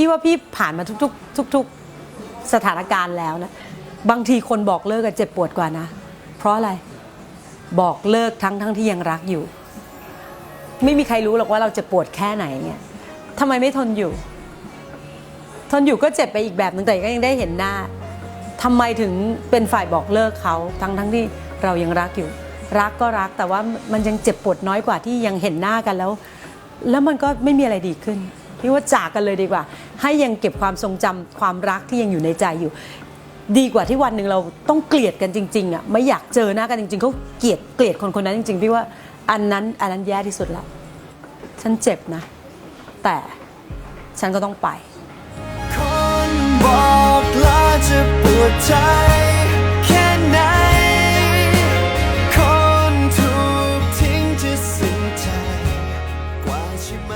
พี่ว่าพี่ผ่านมาทุกๆ ทุก ๆสถานการณ์แล้วนะ บางทีคนบอกเลิกกันเจ็บปวดกว่านะ เพราะอะไรบอกเลิกทั้งทั้งที่ยังรักอยู่ ไม่มีใครรู้หรอกว่าเราจะปวดแค่ไหนเนี่ยทำไมไม่ทนอยู่ ทนอยู่ก็เจ็บไปอีกแบบหนึ่งแต่ก็ยังได้เห็นหน้าทำไมถึงเป็นฝ่ายบอกเลิกเขาทั้งทั้งที่เรายังรักอยู่ รักก็รักแต่ว่ามันยังเจ็บปวดน้อยกว่าที่ยังเห็นหน้ากันแล้ว แล้วมันก็ไม่มีอะไรดีขึ้น พี่ว่าจากกันเลยดีกว่า ให้ยังเก็บความทรงจำความรักที่ยังอยู่ในใจอยู่ ดีกว่าที่วันหนึ่งเราต้องเกลียดกันจริงๆอะไม่อยากเจอหน้ากันจริงๆเขาเกลียดเกลียดคนคนนั้นจริงๆพี่ว่าอันนั้นอันนั้นแย่ที่สุดละฉันเจ็บนะ แต่ฉันก็ต้องไปคนบอกลาจะปวดใจแค่ไหนทิ้งจะสิ้นใจกว่าใช่ไหม